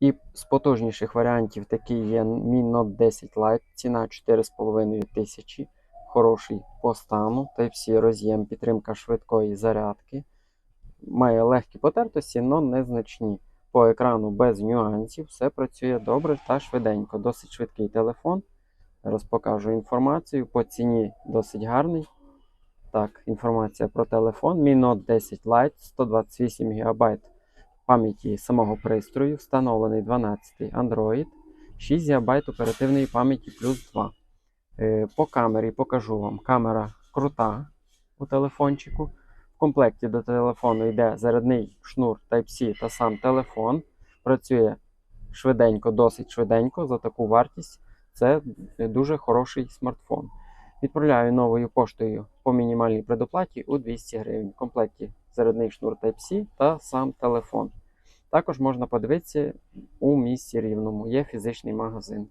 І з потужніших варіантів такий є Mi Note 10 Lite, ціна 4,5 тисячі. Хороший по стану, Type-C роз'єм, підтримка швидкої зарядки. Має легкі потертості, але незначні. По екрану без нюансів, все працює добре та швиденько. Досить швидкий телефон. Зараз покажу інформацію. По ціні досить гарний. Так, інформація про телефон. Mi Note 10 Lite, 128 ГБ пам'яті самого пристрою, встановлений 12 Android, 6 ГБ оперативної пам'яті плюс 2. Е, По камері покажу вам. Камера крута у телефончику. В комплекті до телефону йде зарядний шнур Type-C та сам телефон. Працює швиденько, досить швиденько за таку вартість. Це дуже хороший смартфон. Відправляю новою поштою по мінімальній предоплаті у 200 гривень. В комплекті зарядний шнур Type-C та сам телефон. Також можна подивитися у місті Рівному. Є фізичний магазин.